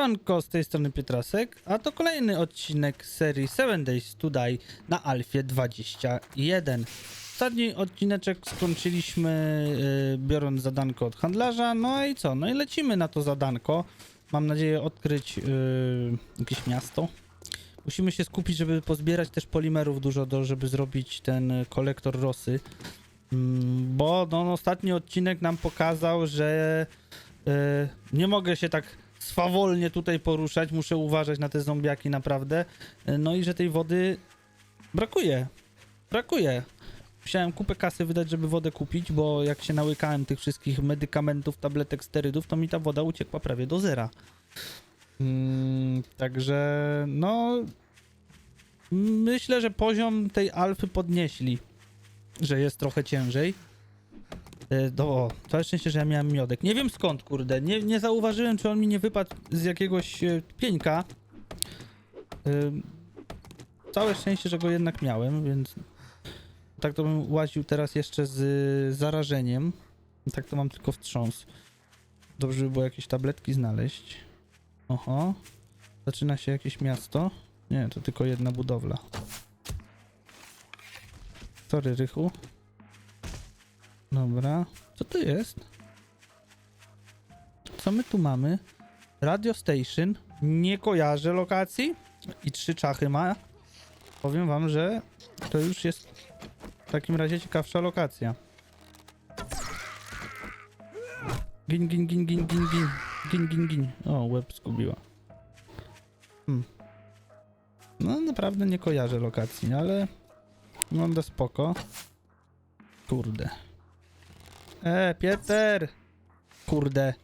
Siemanko, z tej strony Pietrasek, a to kolejny odcinek serii 7 Days to Die na Alfie 21. Ostatni odcineczek skończyliśmy y, biorąc zadanko od handlarza, no i co? No i lecimy na to zadanko. Mam nadzieję odkryć y, jakieś miasto. Musimy się skupić, żeby pozbierać też polimerów dużo, do, żeby zrobić ten kolektor rosy. Mm, bo no, ostatni odcinek nam pokazał, że y, nie mogę się tak swawolnie tutaj poruszać, muszę uważać na te zombiaki naprawdę. Y, No i że tej wody brakuje. Brakuje. Musiałem kupę kasy wydać, żeby wodę kupić, bo jak się nałykałem tych wszystkich medykamentów, tabletek, sterydów, to mi ta woda uciekła prawie do zera. Mm, także no myślę, że poziom tej alfy podnieśli, że jest trochę ciężej. E, Do, całe szczęście, że ja miałem miodek. Nie wiem skąd, kurde. Nie, nie zauważyłem, czy on mi nie wypadł z jakiegoś e, pieńka. Ym, Całe szczęście, że go jednak miałem, więc tak to bym łaził teraz jeszcze z y, zarażeniem. Tak to mam tylko wstrząs. Dobrze by było jakieś tabletki znaleźć. Oho. Zaczyna się jakieś miasto. Nie, to tylko jedna budowla. Sorry, Rychu. Dobra. Co to jest? Co my tu mamy? Radio Station. Nie kojarzę lokacji. I trzy czachy ma. Powiem wam, że to już jest w takim razie ciekawsza lokacja. Gin, gin, gin, gin, gin, gin. Gin, gin, gin. O, łeb zgubiła. Hmm. No, naprawdę nie kojarzę lokacji, ale wygląda spoko. Kurde. E, Pieter! Kurde.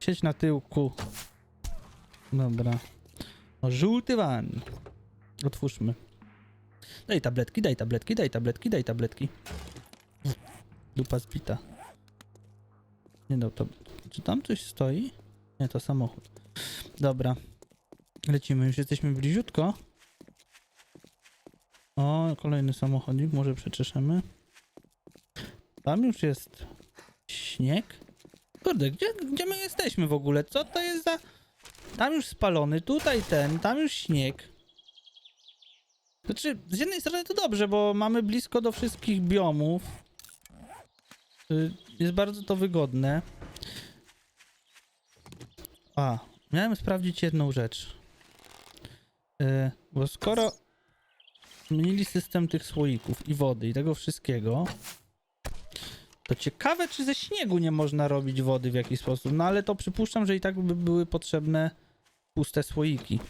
Siedź na tyłku. Dobra. O, żółty van. Otwórzmy. Daj tabletki, daj tabletki, daj tabletki, daj tabletki. Dupa zbita. Nie no, to... Czy tam coś stoi? Nie, to samochód. Dobra. Lecimy, już jesteśmy bliziutko. O, kolejny samochodzik, może przeczeszemy. Tam już jest śnieg. Kurde, gdzie, gdzie my jesteśmy w ogóle? Co to jest za... Tam już spalony, tutaj ten, tam już śnieg. Znaczy, z jednej strony to dobrze, bo mamy blisko do wszystkich biomów. Y, Jest bardzo to wygodne. A, miałem sprawdzić jedną rzecz. Y, Bo skoro zmienili system tych słoików i wody i tego wszystkiego, to ciekawe, czy ze śniegu nie można robić wody w jakiś sposób. No ale to przypuszczam, że i tak by były potrzebne puste słoiki.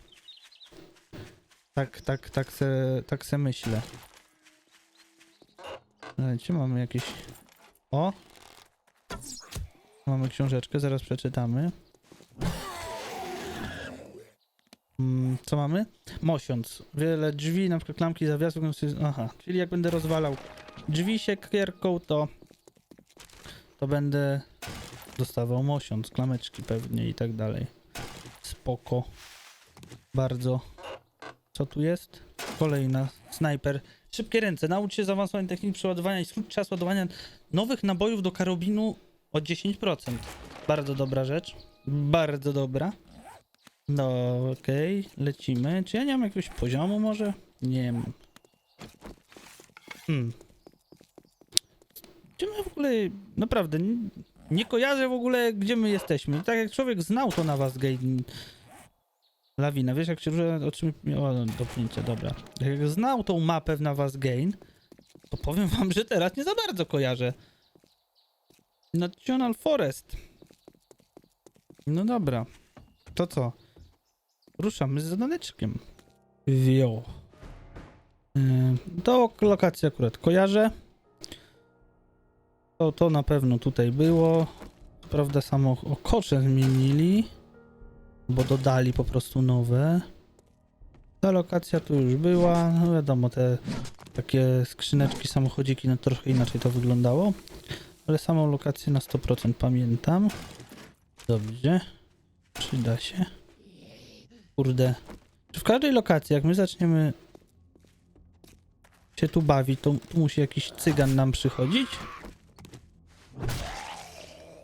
Tak, tak, tak se, tak se myślę. Gdzie mamy jakieś... O! Mamy książeczkę, zaraz przeczytamy. Mm, co mamy? Mosiąc. Wiele drzwi, na przykład klamki zawiasów. Aha, czyli jak będę rozwalał drzwi siekierką, to to będę dostawał mosiąc, klameczki pewnie i tak dalej. Spoko. Bardzo. Co tu jest? Kolejna. Snajper. Szybkie ręce. Naucz się zaawansowanej techniki przeładowania i skrót czas ładowania nowych nabojów do karabinu o 10%. Bardzo dobra rzecz. Bardzo dobra. No, okej. Lecimy. Czy ja nie mam jakiegoś poziomu może? Nie mam. Hmm. Gdzie my w ogóle... Naprawdę, nie, nie kojarzę w ogóle, gdzie my jesteśmy. Tak jak człowiek znał to na was gate... Lawina, wiesz jak się różne oczy... O, no, dopnięcie, dobra. Jak znał tą mapę na was gain, to powiem wam, że teraz nie za bardzo kojarzę. National Forest. No dobra. To co? Ruszamy z zadaneczkiem. Wio. Yy, To lokację akurat kojarzę. To, to na pewno tutaj było. Prawda samo o kosze zmienili, bo dodali po prostu nowe. Ta lokacja tu już była. No wiadomo, te takie skrzyneczki, samochodziki, no trochę inaczej to wyglądało. Ale samą lokację na 100% pamiętam. Dobrze. Przyda się. Kurde. Czy w każdej lokacji, jak my zaczniemy się tu bawić, to tu musi jakiś cygan nam przychodzić?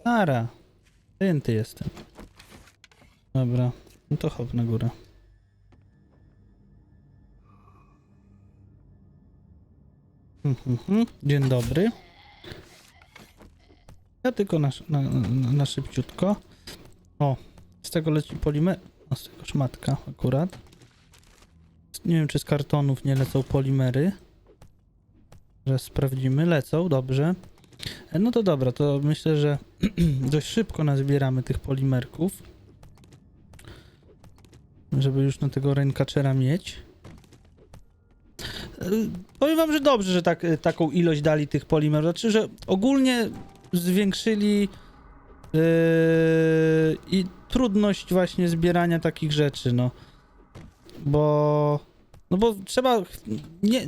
Ara. Zajęty jestem. Dobra, no to hop na górę. Mhm, mhm. Dzień dobry. Ja tylko na, na, na szybciutko. O, z tego leci polimer. O, z tego szmatka akurat. Nie wiem, czy z kartonów nie lecą polimery. Że sprawdzimy. Lecą, dobrze. No to dobra, to myślę, że dość szybko nazbieramy tych polimerków. Żeby już na tego rękaczera mieć. E, Powiem wam, że dobrze, że tak, e, taką ilość dali tych polimerów. Znaczy, że ogólnie zwiększyli yy, i trudność właśnie zbierania takich rzeczy, no. Bo no bo trzeba nie,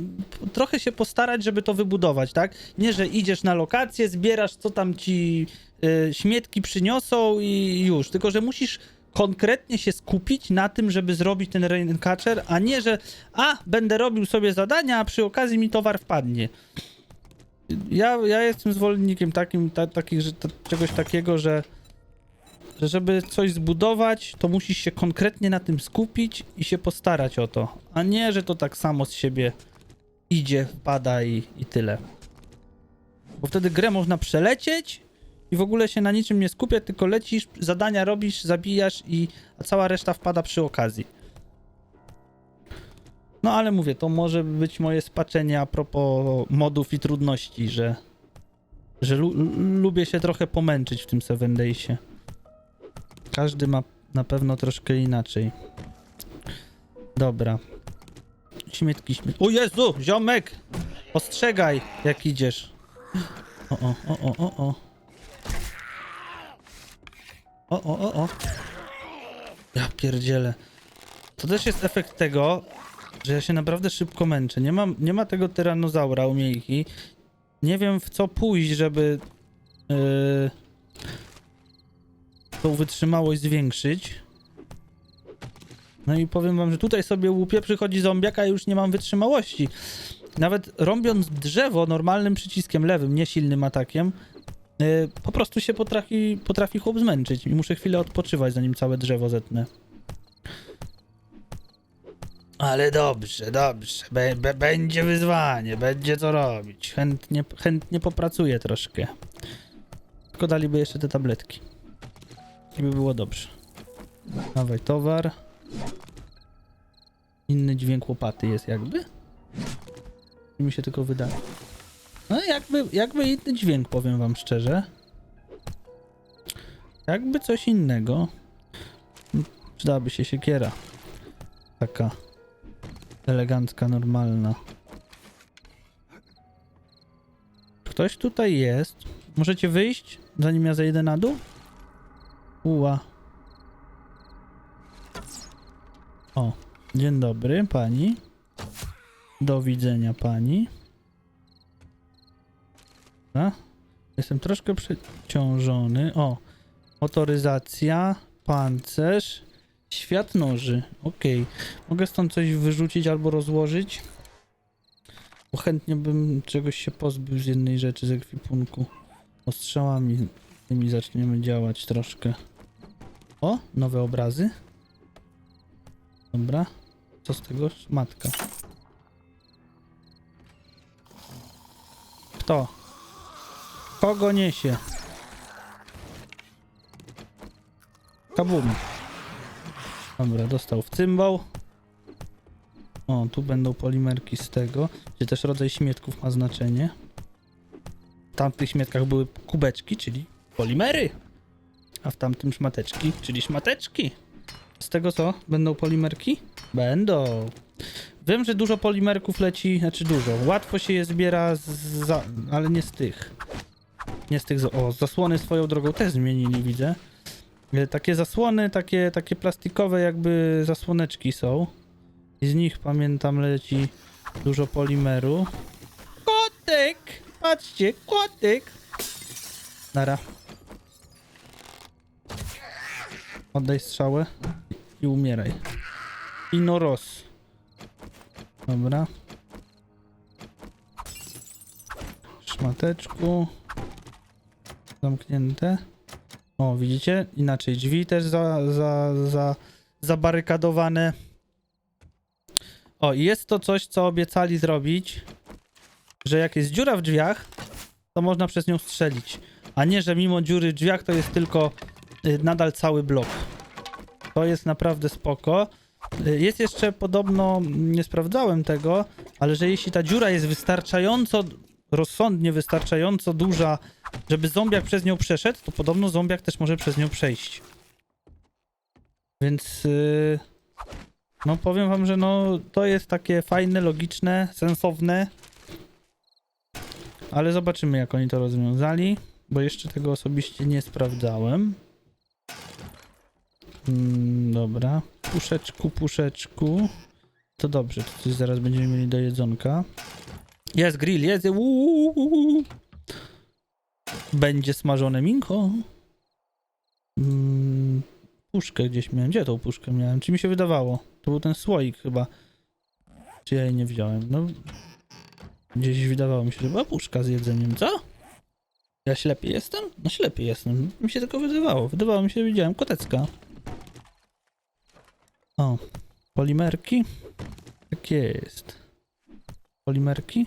trochę się postarać, żeby to wybudować, tak? Nie, że idziesz na lokację, zbierasz co tam ci y, śmietki przyniosą i już, tylko że musisz konkretnie się skupić na tym, żeby zrobić ten raincatcher, a nie, że a, będę robił sobie zadania, a przy okazji mi towar wpadnie. Ja, ja jestem zwolennikiem takim, ta, takich, że, ta, czegoś takiego, że że żeby coś zbudować, to musisz się konkretnie na tym skupić i się postarać o to, a nie, że to tak samo z siebie idzie, wpada i, i tyle. Bo wtedy grę można przelecieć i w ogóle się na niczym nie skupiać, tylko lecisz, zadania robisz, zabijasz i a cała reszta wpada przy okazji. No ale mówię, to może być moje spaczenie a propos modów i trudności, że, że lu lubię się trochę pomęczyć w tym Seven Daysie. Każdy ma na pewno troszkę inaczej. Dobra. Śmietki, śmietki. O Jezu, ziomek! Ostrzegaj, jak idziesz. O, o, o, o, o, o. O, o, o. Ja pierdzielę. To też jest efekt tego, że ja się naprawdę szybko męczę. Nie, mam, nie ma tego tyranozaura u Miejki. Nie wiem w co pójść, żeby... Yy, tą wytrzymałość zwiększyć. No i powiem wam, że tutaj sobie łupie, przychodzi zombiak, a już nie mam wytrzymałości. Nawet rąbiąc drzewo normalnym przyciskiem lewym, nie silnym atakiem, yy, po prostu się potrafi, potrafi chłop zmęczyć i muszę chwilę odpoczywać, zanim całe drzewo zetnę. Ale dobrze, dobrze. Będzie wyzwanie, będzie co robić. Chętnie, chętnie popracuję troszkę. Tylko daliby jeszcze te tabletki. By było dobrze. Dawaj towar. Inny dźwięk łopaty jest jakby? Mi się tylko wydaje. No jakby, jakby inny dźwięk, powiem wam szczerze. Jakby coś innego. Przydałaby się siekiera. Taka elegancka, normalna. Ktoś tutaj jest. Możecie wyjść, zanim ja zejdę na dół? Uła. O, dzień dobry pani. Do widzenia pani. Dobra. Jestem troszkę przeciążony. O, motoryzacja, pancerz, świat noży. Okej. Mogę stąd coś wyrzucić albo rozłożyć? Bo chętnie bym czegoś się pozbył z jednej rzeczy z ekwipunku. Ostrzałami tymi zaczniemy działać troszkę. O, nowe obrazy. Dobra. Co z tego? Matka. Kto? Kogo niesie? Kabum. Dobra, dostał w cymbał. O, tu będą polimerki z tego, gdzie też rodzaj śmietków ma znaczenie. W tamtych śmietkach były kubeczki, czyli polimery. A w tamtym szmateczki, czyli szmateczki. Z tego co? Będą polimerki? Będą. Wiem, że dużo polimerków leci, znaczy dużo. Łatwo się je zbiera, z, za, ale nie z tych. Nie z tych. O, zasłony swoją drogą też zmienili, widzę. E, Takie zasłony, takie, takie plastikowe jakby zasłoneczki są. I z nich pamiętam leci dużo polimeru. Kotek! Patrzcie, kotek! Nara. Oddaj strzałę i umieraj. Inoros. Dobra. Szmateczku. Zamknięte. O, widzicie? Inaczej drzwi też za, za, za, zabarykadowane. O, jest to coś, co obiecali zrobić, że jak jest dziura w drzwiach, to można przez nią strzelić. A nie, że mimo dziury w drzwiach to jest tylko nadal cały blok. To jest naprawdę spoko. Y, Jest jeszcze podobno, nie sprawdzałem tego, ale że jeśli ta dziura jest wystarczająco rozsądnie, wystarczająco duża, żeby zombiak przez nią przeszedł, to podobno zombiak też może przez nią przejść. Więc yy, no powiem wam, że no to jest takie fajne, logiczne, sensowne. Ale zobaczymy jak oni to rozwiązali, bo jeszcze tego osobiście nie sprawdzałem. Mm, dobra. Puszeczku, puszeczku. To dobrze, to coś zaraz będziemy mieli do jedzonka. Jest grill, jest. Uuu. Będzie smażone minko. Mm, puszkę gdzieś miałem. Gdzie tą puszkę miałem? Czy mi się wydawało? To był ten słoik chyba. Czy ja jej nie wziąłem? No. Gdzieś wydawało mi się, że była puszka z jedzeniem. Co? Ja ślepy jestem? No ślepy jestem. Mi się tylko wydawało. Wydawało mi się, że widziałem kotecka. O. Polimerki. Tak jest. Polimerki.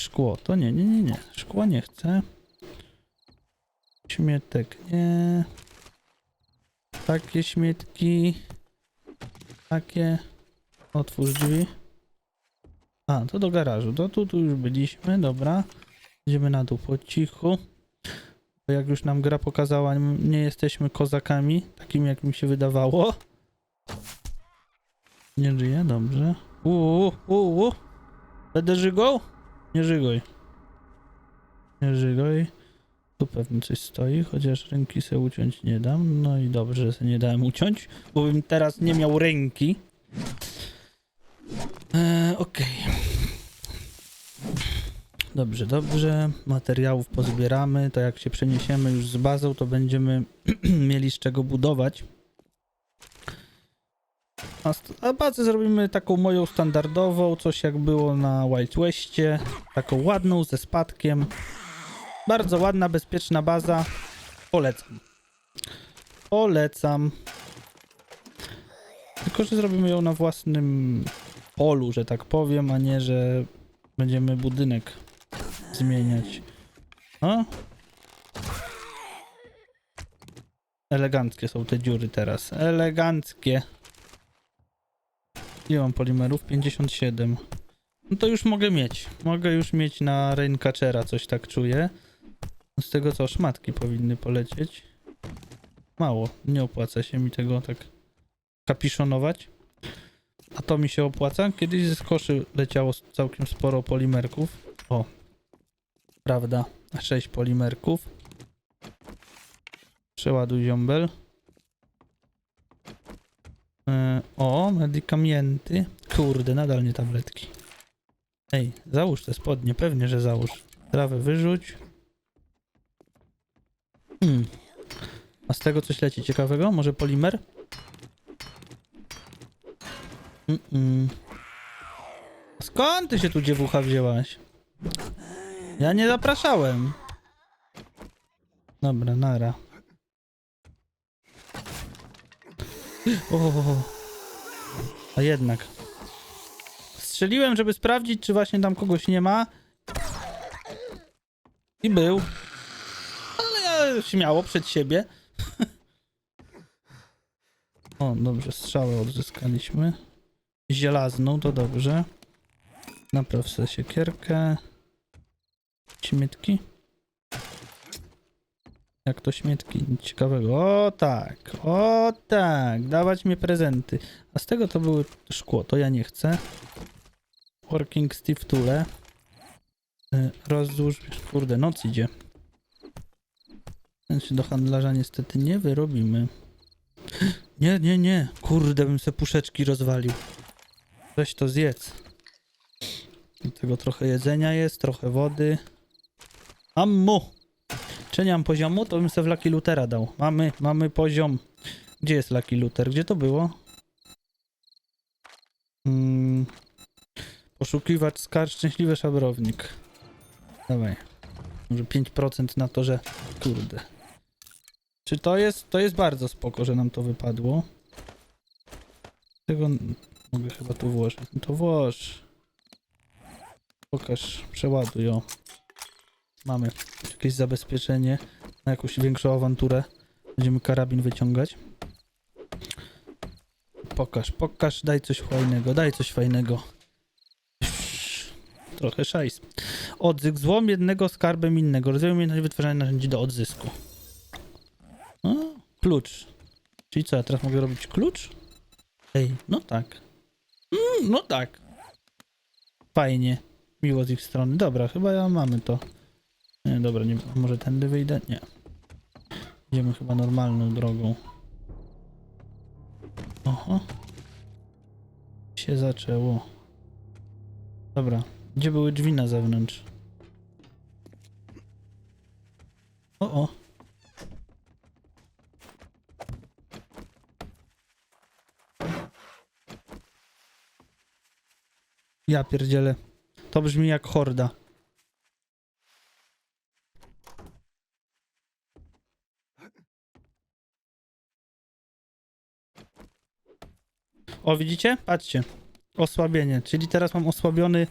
Szkło. To nie, nie, nie, nie. Szkła nie chcę. Śmietek nie. Takie śmietki. Takie. Otwórz drzwi. A, to do garażu. To tu, tu już byliśmy, dobra. Idziemy na dół po cichu. Bo jak już nam gra pokazała, nie jesteśmy kozakami, takimi jak mi się wydawało. Nie żyje, dobrze. Uuu, uuu. Będę żygał? Nie żygoj. Nie żygoj. Tu pewnie coś stoi, chociaż ręki se uciąć nie dam. No i dobrze, że se nie dałem uciąć, bo bym teraz nie miał ręki. Eee, Okej. Dobrze, dobrze. Materiałów pozbieramy. To jak się przeniesiemy już z bazą, to będziemy mieli z czego budować. A, bazę zrobimy taką moją standardową, coś jak było na Wild Westie. Taką ładną, ze spadkiem. Bardzo ładna, bezpieczna baza. Polecam. Polecam. Tylko, że zrobimy ją na własnym polu, że tak powiem, a nie, że będziemy budynek zmieniać. O! Eleganckie są te dziury teraz. Eleganckie. Ile mam polimerów? 57. No to już mogę mieć. Mogę już mieć na Raincatchera, coś tak czuję. Z tego co, szmatki powinny polecieć. Mało. Nie opłaca się mi tego tak kapiszonować. A to mi się opłaca. Kiedyś ze skoszy leciało całkiem sporo polimerków. O. Prawda. 6 polimerków. Przeładuj ziombel. E, o, medykamenty. Kurde, nadal nie tabletki. Ej, załóż te spodnie, pewnie, że załóż. Trawę wyrzuć. Hmm. A z tego coś leci ciekawego? Może polimer? Mm-mm. Skąd ty się tu dziewucha wzięłaś? Ja nie zapraszałem. Dobra, nara. O, a jednak. Strzeliłem, żeby sprawdzić, czy właśnie tam kogoś nie ma. I był. Ale ja śmiało przed siebie. o, dobrze, strzałę odzyskaliśmy. Zielazną, to dobrze. Napraw sobie siekierkę. Śmietki. Jak to śmietki? Ciekawego. O tak, o tak, dawać mi prezenty. A z tego to były szkło, to ja nie chcę. Working Steve Tule. Y, Rozdłuż, kurde, noc idzie. Ten się do handlarza niestety nie wyrobimy. Nie, nie, nie. Kurde, bym se puszeczki rozwalił. Weź to zjedz. Do tego trochę jedzenia jest, trochę wody. Ammo! Czy nie mam poziomu, to bym sobie w Lucky Lutera dał. Mamy, mamy poziom. Gdzie jest Lucky Luther? Gdzie to było? Mm. Poszukiwać skarż, szczęśliwy szabrownik. Dawaj. Może 5% na to, że... Kurde. Czy to jest, to jest bardzo spoko, że nam to wypadło. Tego mogę chyba tu włożyć. No to włóż. Pokaż, przeładuj, o. Mamy jakieś zabezpieczenie na jakąś większą awanturę. Będziemy karabin wyciągać. Pokaż, pokaż, daj coś fajnego, daj coś fajnego. Trochę szajs. Odzysk. Złom jednego skarbem innego. Rozwijaj umiejętność wytwarzania narzędzi do odzysku. O, klucz. Czyli co, ja teraz mogę robić klucz? Ej, no tak. Mm, no tak. Fajnie. Miło z ich strony. Dobra, chyba ja mamy to. Nie, dobra, nie, może tędy wyjdę? Nie. Idziemy chyba normalną drogą. Oho. Się zaczęło. Dobra, gdzie były drzwi na zewnątrz? O, o. Ja pierdzielę. To brzmi jak horda. O, widzicie? Patrzcie. Osłabienie, czyli teraz mam osłabiony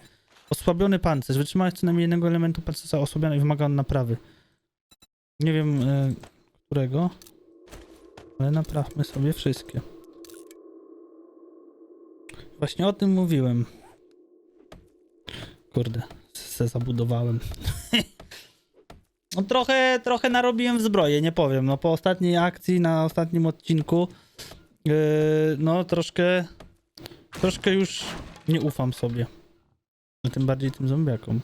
osłabiony pancerz. Wytrzymałość co najmniej jednego elementu pancerza osłabiony i wymaga on naprawy. Nie wiem e, którego, ale naprawmy sobie wszystkie. Właśnie o tym mówiłem. Kurde, se zabudowałem. no trochę, trochę narobiłem w zbroję, nie powiem. No po ostatniej akcji, na ostatnim odcinku, no troszkę, troszkę już nie ufam sobie. A tym bardziej tym zombiakom.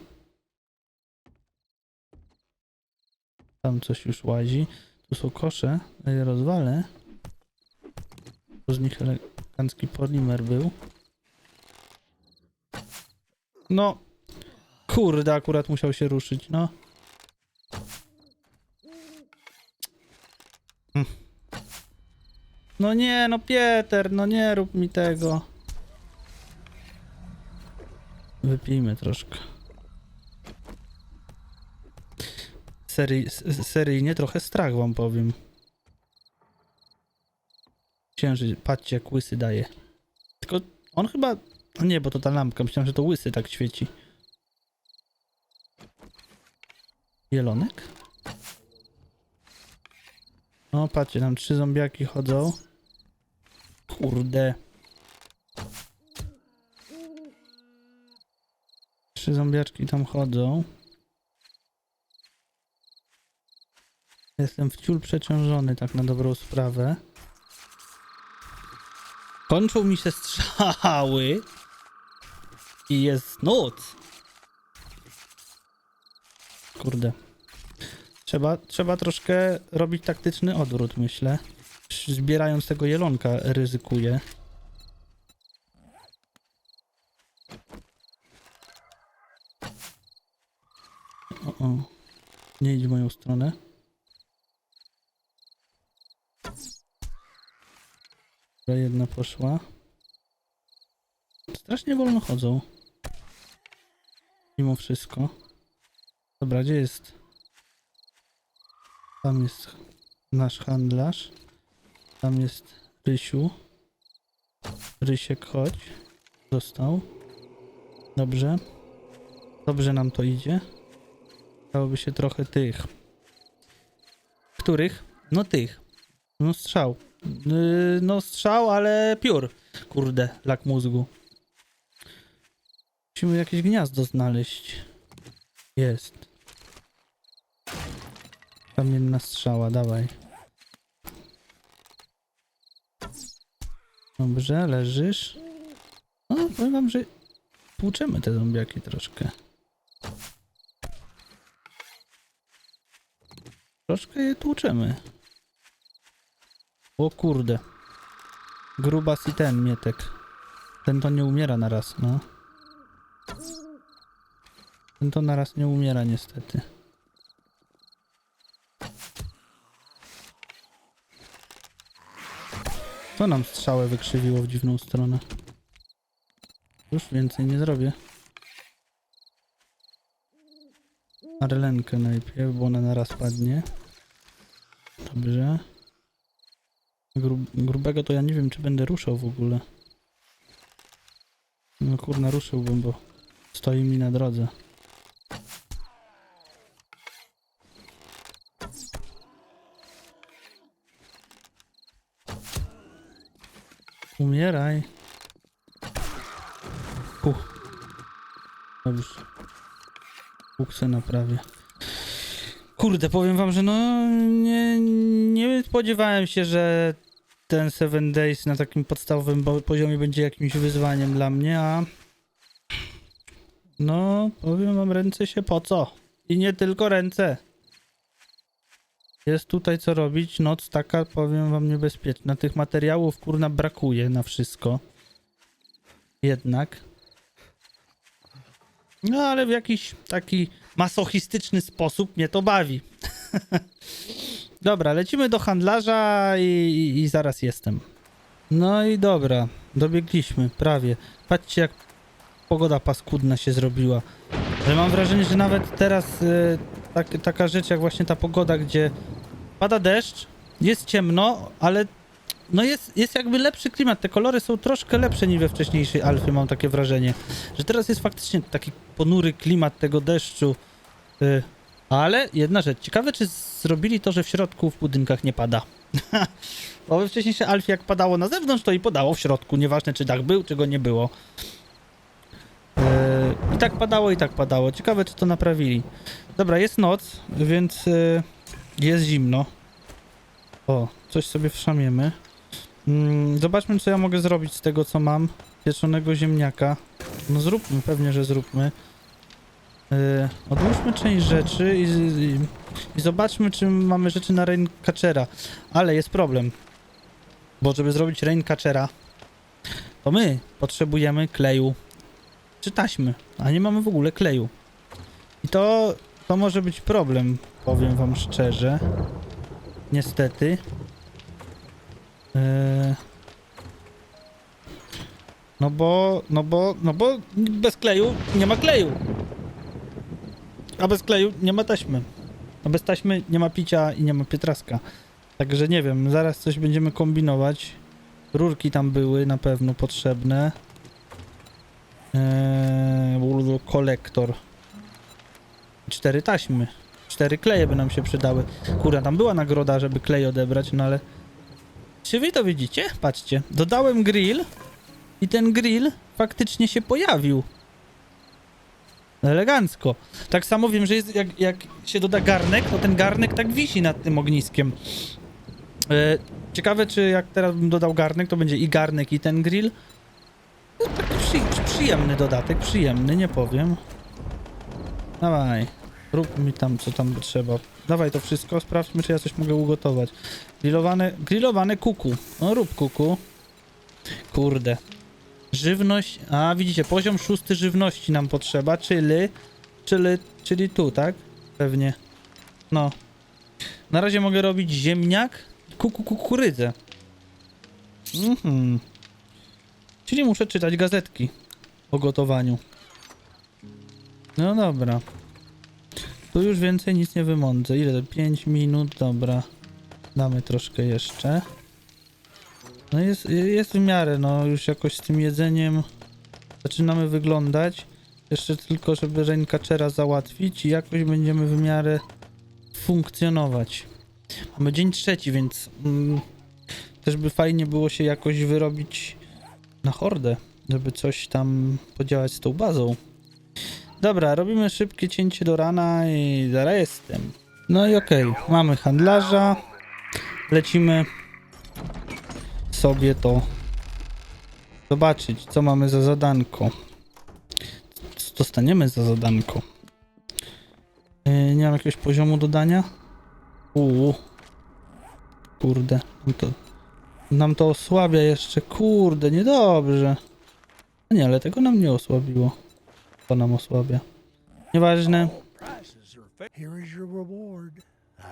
Tam coś już łazi. Tu są kosze. Je rozwalę. Tu z nich elegancki polimer był. No. Kurde, akurat musiał się ruszyć, no. Hm. No nie, no Pieter, no nie rób mi tego. Wypijmy troszkę. Serii, seryjnie trochę strach wam powiem. Księży, patrzcie jak łysy daje. Tylko on chyba... No nie, bo to ta lampka. Myślałem, że to łysy tak świeci. Jelonek? O, patrzcie, tam trzy zombiaki chodzą. Kurde. Trzy zombiaczki tam chodzą. Jestem wciul przeciążony, tak na dobrą sprawę. Kończą mi się strzały. I jest noc. Kurde. Trzeba, trzeba troszkę robić taktyczny odwrót, myślę. Zbierając tego jelonka ryzykuję. O, o. Nie idź w moją stronę. Dobra, jedna poszła. Strasznie wolno chodzą. Mimo wszystko. Dobra, gdzie jest? Tam jest nasz handlarz. Tam jest Rysiu. Rysiek, chodź. Został. Dobrze. Dobrze nam to idzie. Dałoby się trochę tych. Których? No tych. No strzał. Yy, no strzał, ale piór. Kurde, lak mózgu. Musimy jakieś gniazdo znaleźć. Jest. Kamienna strzała, dawaj. Dobrze, leżysz. No, powiem wam, że tłuczemy te zombiaki troszkę. Troszkę je tłuczemy. O kurde. Grubas i ten mietek. Ten to nie umiera na raz, no. Ten to na raz nie umiera niestety. To nam strzałę wykrzywiło w dziwną stronę. Już więcej nie zrobię. Arlenkę najpierw, bo ona naraz padnie. Dobrze. Gru, grubego to ja nie wiem, czy będę ruszał w ogóle. No kurna, ruszyłbym, bo stoi mi na drodze. Umieraj. Uch. Dobrze. Bóg se. Kurde, powiem wam, że no nie, nie spodziewałem się, że ten Seven Days na takim podstawowym poziomie będzie jakimś wyzwaniem dla mnie, a no powiem wam, ręce się po co? I nie tylko ręce. Jest tutaj co robić, noc taka, powiem wam, niebezpieczna. Tych materiałów, kurna, brakuje na wszystko. Jednak. No ale w jakiś taki masochistyczny sposób mnie to bawi. dobra, lecimy do handlarza i, i, i zaraz jestem. No i dobra, dobiegliśmy, prawie. Patrzcie jak pogoda paskudna się zrobiła. Ale mam wrażenie, że nawet teraz y, tak, taka rzecz jak właśnie ta pogoda, gdzie pada deszcz, jest ciemno, ale no jest, jest jakby lepszy klimat. Te kolory są troszkę lepsze niż we wcześniejszej Alfie, mam takie wrażenie. Że teraz jest faktycznie taki ponury klimat tego deszczu. Y, ale jedna rzecz, ciekawe czy zrobili to, że w środku w budynkach nie pada. Bo we wcześniejszej Alfie jak padało na zewnątrz, to i padało w środku, nieważne czy dach był, czy go nie było. Y, I tak padało, i tak padało. Ciekawe czy to naprawili. Dobra, jest noc, więc y, jest zimno. O, coś sobie wszamiemy. Mm, zobaczmy, co ja mogę zrobić z tego, co mam. Pieczonego ziemniaka. No zróbmy, pewnie, że zróbmy. Yy, odłóżmy część rzeczy i, i, i zobaczmy, czy mamy rzeczy na Raincatchera. Ale jest problem. Bo żeby zrobić Raincatchera, to my potrzebujemy kleju czy taśmy, a nie mamy w ogóle kleju. I to, to może być problem, powiem wam szczerze. Niestety. Eee... No bo, no bo, no bo bez kleju nie ma kleju. A bez kleju nie ma taśmy. A bez taśmy nie ma picia i nie ma pietraska. Także nie wiem, zaraz coś będziemy kombinować. Rurki tam były na pewno potrzebne. Eee, kolektor. Cztery taśmy. Cztery kleje by nam się przydały. Kurwa, tam była nagroda, żeby klej odebrać, no ale... Czy wy to widzicie? Patrzcie. Dodałem grill i ten grill faktycznie się pojawił. Elegancko. Tak samo wiem, że jest, jak, jak się doda garnek, to ten garnek tak wisi nad tym ogniskiem. E, ciekawe, czy jak teraz bym dodał garnek, to będzie i garnek, i ten grill. No, taki przy, przyjemny dodatek, przyjemny, nie powiem. Dawaj. Rób mi tam, co tam trzeba. Dawaj to wszystko, sprawdźmy, czy ja coś mogę ugotować. Grillowane, grillowane kuku. No rób kuku. Kurde. Żywność, a widzicie, poziom szósty żywności nam potrzeba, czyli, czyli, czyli tu, tak? Pewnie. No. Na razie mogę robić ziemniak, kuku, kukurydzę. Mhm. Czyli muszę czytać gazetki o gotowaniu. No dobra. Tu już więcej nic nie wymądzę. Ile? 5 minut, dobra. Damy troszkę jeszcze. No jest, jest w miarę, no już jakoś z tym jedzeniem zaczynamy wyglądać. Jeszcze tylko, żeby Raincatchera załatwić i jakoś będziemy w miarę funkcjonować. Mamy dzień trzeci, więc mm, też by fajnie było się jakoś wyrobić na hordę, żeby coś tam podziałać z tą bazą. Dobra, robimy szybkie cięcie do rana i zaraz jestem. No i okej, mamy handlarza. Lecimy sobie to zobaczyć, co mamy za zadanko. Co dostaniemy za zadanko? Yy, nie mam jakiegoś poziomu dodania? Uuu. Kurde, nam to, nam to osłabia jeszcze. Kurde, niedobrze. Nie, ale tego nam nie osłabiło. To nam osłabia. Nieważne. Reward.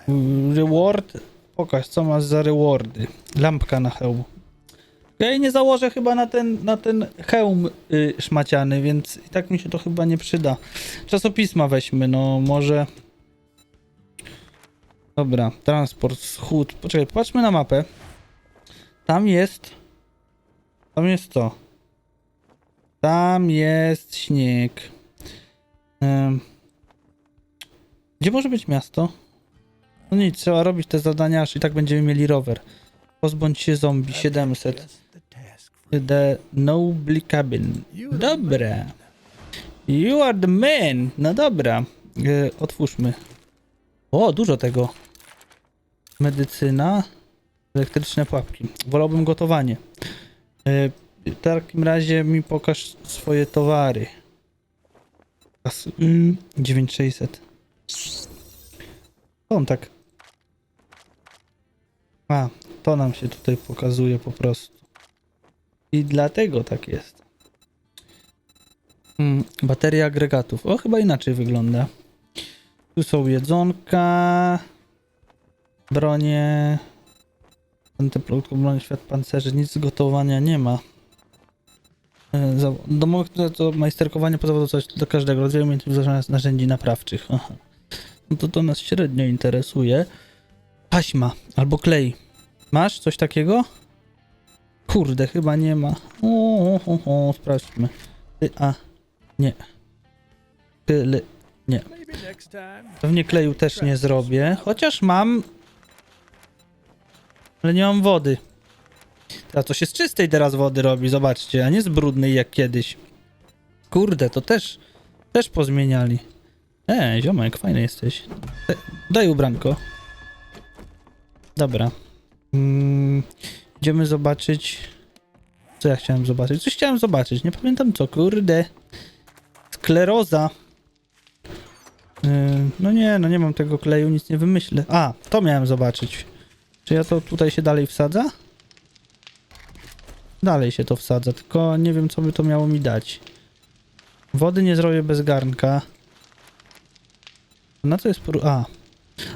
Mm, Reward? Pokaż, co masz za rewardy. Lampka na hełm. Ja jej nie założę chyba na ten, na ten hełm y, szmaciany, więc i tak mi się to chyba nie przyda. Czasopisma weźmy, no może... Dobra, transport, wschód. Poczekaj, patrzmy na mapę. Tam jest... Tam jest to. Tam jest śnieg. Em, Gdzie może być miasto? No nic, trzeba robić te zadania, aż i tak będziemy mieli rower. Pozbądź się zombie 700. Just the Noble Cabin. Dobra. You are the man. No dobra. E, otwórzmy. O, dużo tego. Medycyna. Elektryczne pułapki. Wolałbym gotowanie. E, w takim razie mi pokaż swoje towary. Kas- mm, 9600. On tak. A, to nam się tutaj pokazuje po prostu. I dlatego tak jest. Hmm, bateria agregatów. O, chyba inaczej wygląda. Tu są jedzonka, bronie, antyprodukt, broń, świat pancerzy, nic gotowania nie ma. E, Domowe które to majsterkowanie pozwala coś do każdego rodzaju umiejętności narzędzi naprawczych. Aha. No to to nas średnio interesuje. Taśma albo klej. Masz coś takiego? Kurde, chyba nie ma. O, o, o, o sprawdźmy. Ty, a, nie. Tyle. Time. Pewnie kleju też nie zrobię. Chociaż mam. Ale nie mam wody. A to się z czystej teraz wody robi, zobaczcie, a nie z brudnej jak kiedyś. Kurde, to też. Też pozmieniali. E, ziomek, fajny jesteś. E, daj ubranko. Dobra. Mm, idziemy zobaczyć. Co ja chciałem zobaczyć? Coś chciałem zobaczyć, nie pamiętam co, kurde. Skleroza. Yy, No nie, no nie mam tego kleju, nic nie wymyślę. A, to miałem zobaczyć. Czy ja to tutaj się dalej wsadza? Dalej się to wsadza, tylko nie wiem co by to miało mi dać. Wody nie zrobię bez garnka. Na co jest. A,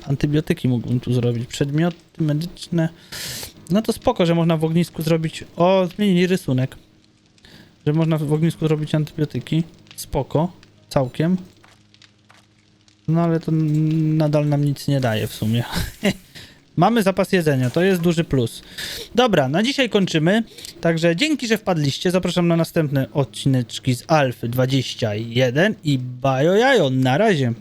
antybiotyki mógłbym tu zrobić. Przedmioty medyczne. No to spoko, że można w ognisku zrobić... O, zmienili rysunek. Że można w ognisku zrobić antybiotyki. Spoko. Całkiem. No ale to nadal nam nic nie daje w sumie. Mamy zapas jedzenia, to jest duży plus. Dobra, na dzisiaj kończymy. Także dzięki, że wpadliście. Zapraszam na następne odcineczki z Alfy 21 i bajo jajo. Na razie.